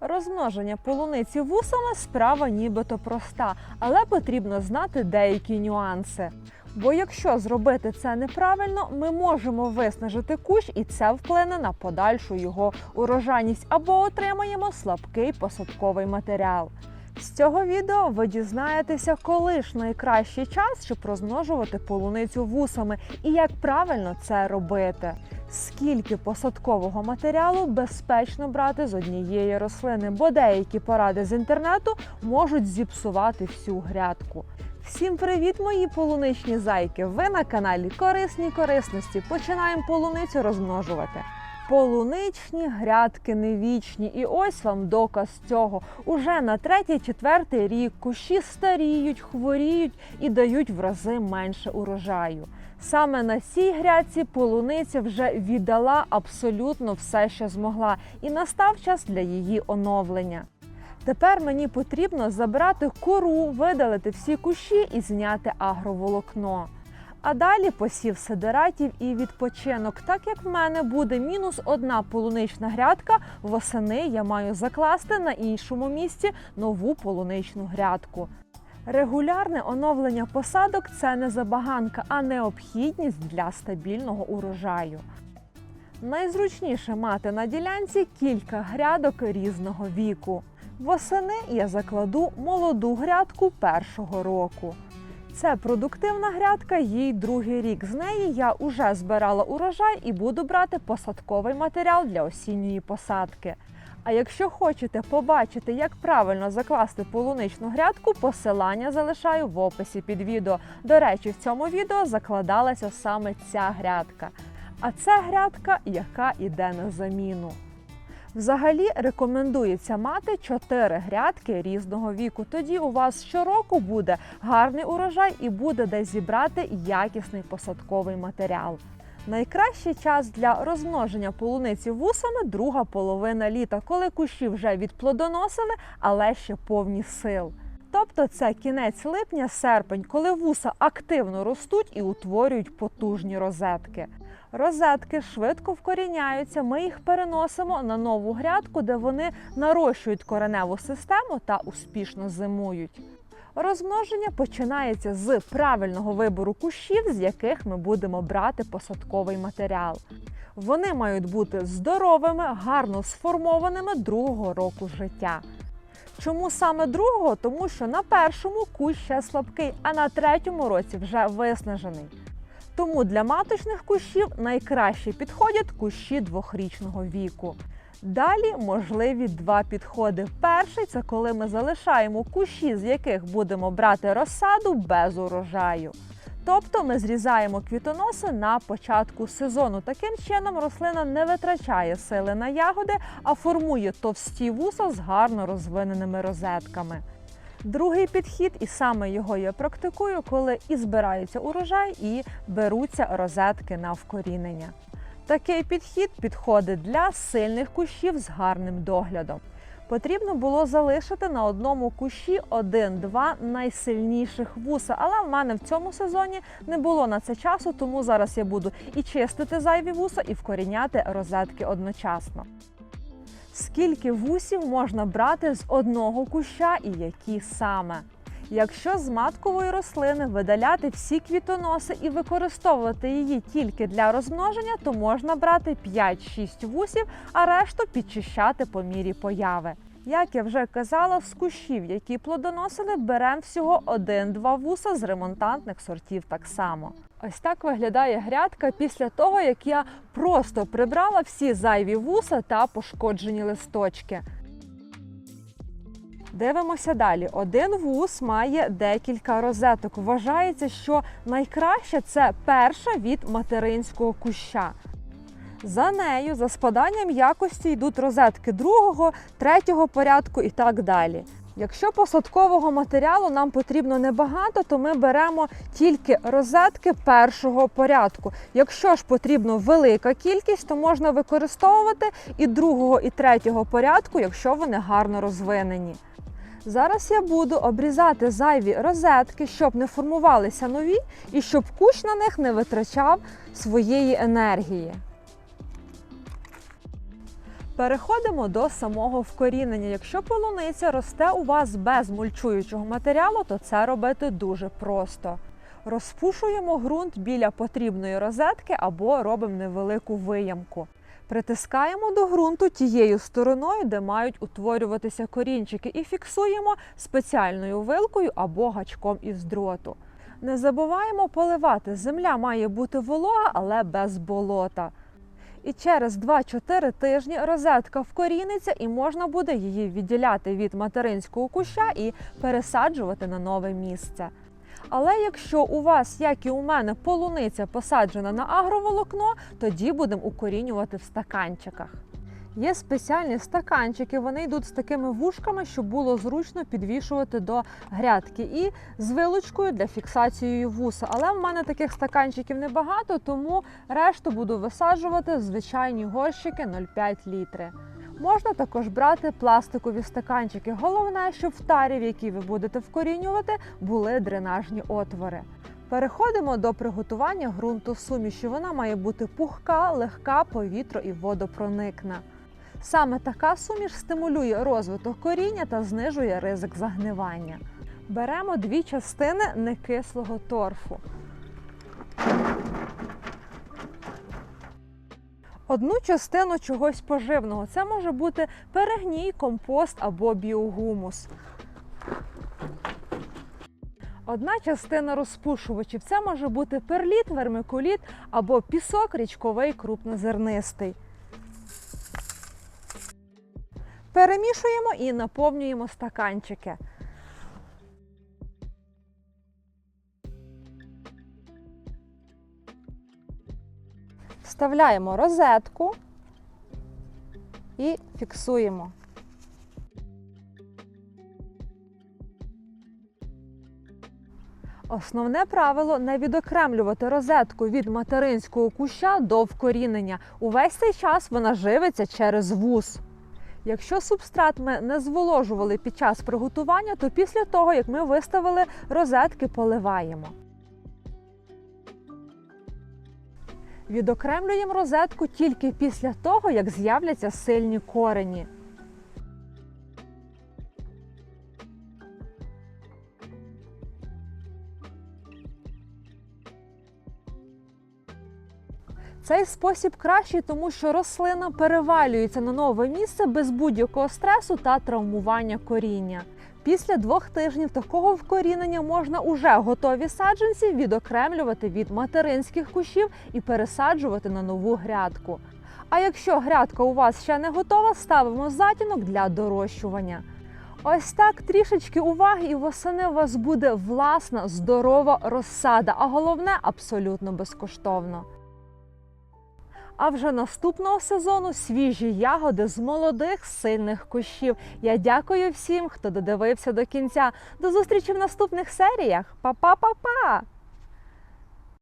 Розмноження полуниці вусами справа нібито проста, але потрібно знати деякі нюанси. Бо якщо зробити це неправильно, ми можемо виснажити кущ, і це вплине на подальшу його урожайність або отримаємо слабкий посадковий матеріал. З цього відео ви дізнаєтеся, коли ж найкращий час, щоб розмножувати полуницю вусами і як правильно це робити. Скільки посадкового матеріалу безпечно брати з однієї рослини, бо деякі поради з інтернету можуть зіпсувати всю грядку. Всім привіт, мої полуничні зайки! Ви на каналі Корисні корисності. Починаємо полуницю розмножувати. Полуничні грядки не вічні, і ось вам доказ цього. Уже на третій-четвертий рік кущі старіють, хворіють і дають в рази менше урожаю. Саме на цій грядці полуниця вже віддала абсолютно все, що змогла, і настав час для її оновлення. Тепер мені потрібно забрати кору, видалити всі кущі і зняти агроволокно. А далі посів сидератів і відпочинок. Так як в мене буде мінус одна полунична грядка, восени я маю закласти на іншому місці нову полуничну грядку. Регулярне оновлення посадок це не забаганка, а необхідність для стабільного урожаю. Найзручніше мати на ділянці кілька грядок різного віку. Восени я закладу молоду грядку першого року. Це продуктивна грядка, їй другий рік. З неї я уже збирала урожай і буду брати посадковий матеріал для осінньої посадки. А якщо хочете побачити, як правильно закласти полуничну грядку, посилання залишаю в описі під відео. До речі, в цьому відео закладалася саме ця грядка. А це грядка, яка йде на заміну. Взагалі рекомендується мати 4 грядки різного віку. Тоді у вас щороку буде гарний урожай і буде де зібрати якісний посадковий матеріал. Найкращий час для розмноження полуниці вусами друга половина літа, коли кущі вже відплодоносили, але ще повні сил. Тобто це кінець липня, серпень, коли вуса активно ростуть і утворюють потужні розетки. Розетки швидко вкоріняються. Ми їх переносимо на нову грядку, де вони нарощують кореневу систему та успішно зимують. Розмноження починається з правильного вибору кущів, з яких ми будемо брати посадковий матеріал. Вони мають бути здоровими, гарно сформованими другого року життя. Чому саме другого? Тому що на першому кущ ще слабкий, а на третьому році вже виснажений. Тому для маточних кущів найкраще підходять кущі двохрічного віку. Далі можливі два підходи. Перший це коли ми залишаємо кущі, з яких будемо брати розсаду без урожаю. Тобто ми зрізаємо квітоноси на початку сезону. Таким чином рослина не витрачає сили на ягоди, а формує товсті вуса з гарно розвиненими розетками. Другий підхід, і саме його я практикую, коли і збирається урожай, і беруться розетки на вкорінення. Такий підхід підходить для сильних кущів з гарним доглядом. Потрібно було залишити на одному кущі один-два найсильніших вуса, але в мене в цьому сезоні не було на це часу, тому зараз я буду і чистити зайві вуса, і вкоріняти розетки одночасно. Скільки вусів можна брати з одного куща і які саме? Якщо з маткової рослини видаляти всі квітоноси і використовувати її тільки для розмноження, то можна брати 5-6 вусів, а решту підчищати по мірі появи. Як я вже казала, з кущів, які плодоносили, беремо всього 1-2 вуса з ремонтантних сортів так само. Ось так виглядає грядка після того, як я просто прибрала всі зайві вуса та пошкоджені листочки. Дивимося далі. Один вус має декілька розеток. Вважається, що найкраще це перша від материнського куща. За нею, за спаданням якості йдуть розетки другого, третього порядку і так далі. Якщо посадкового матеріалу нам потрібно небагато, то ми беремо тільки розетки першого порядку. Якщо ж потрібно велика кількість, то можна використовувати і другого, і третього порядку, якщо вони гарно розвинені. Зараз я буду обрізати зайві розетки, щоб не формувалися нові і щоб кущ на них не витрачав своєї енергії. Переходимо до самого вкорінення. Якщо полуниця росте у вас без мульчуючого матеріалу, то це робити дуже просто. Розпушуємо ґрунт біля потрібної розетки або робимо невелику виямку. Притискаємо до ґрунту тією стороною, де мають утворюватися корінчики, і фіксуємо спеціальною вилкою або гачком із дроту. Не забуваємо поливати. Земля має бути волога, але без болота. І через 2-4 тижні розетка вкоріниться і можна буде її відділяти від материнського куща і пересаджувати на нове місце. Але якщо у вас, як і у мене, полуниця посаджена на агроволокно, тоді будемо укорінювати в стаканчиках. Є спеціальні стаканчики, вони йдуть з такими вушками, щоб було зручно підвішувати до грядки і з вилочкою для фіксації вуса. Але в мене таких стаканчиків небагато, тому решту буду висаджувати в звичайні горщики 0,5 літри. Можна також брати пластикові стаканчики. Головне, щоб в тарі, в якій ви будете вкорінювати, були дренажні отвори. Переходимо до приготування ґрунту суміші. Вона має бути пухка, легка, повітро і водопроникна. Саме така суміш стимулює розвиток коріння та знижує ризик загнивання. Беремо дві частини некислого торфу. Одну частину чогось поживного. Це може бути перегній, компост або біогумус. Одна частина розпушувачів це може бути перліт, вермикуліт або пісок річковий крупнозернистий. Перемішуємо і наповнюємо стаканчики. Вставляємо розетку і фіксуємо. Основне правило не відокремлювати розетку від материнського куща до вкорінення. Увесь цей час вона живиться через вуз. Якщо субстрат ми не зволожували під час приготування, то після того, як ми виставили розетки, поливаємо. Відокремлюємо розетку тільки після того, як з'являться сильні корені. Цей спосіб кращий, тому що рослина перевалюється на нове місце без будь-якого стресу та травмування коріння. Після двох тижнів такого вкорінення можна уже готові саджанці відокремлювати від материнських кущів і пересаджувати на нову грядку. А якщо грядка у вас ще не готова, ставимо затінок для дорощування. Ось так трішечки уваги, і восени у вас буде власна здорова розсада, а головне абсолютно безкоштовно. А вже наступного сезону свіжі ягоди з молодих сильних кущів. Я дякую всім, хто додивився до кінця. До зустрічі в наступних серіях. Па-па-па-па!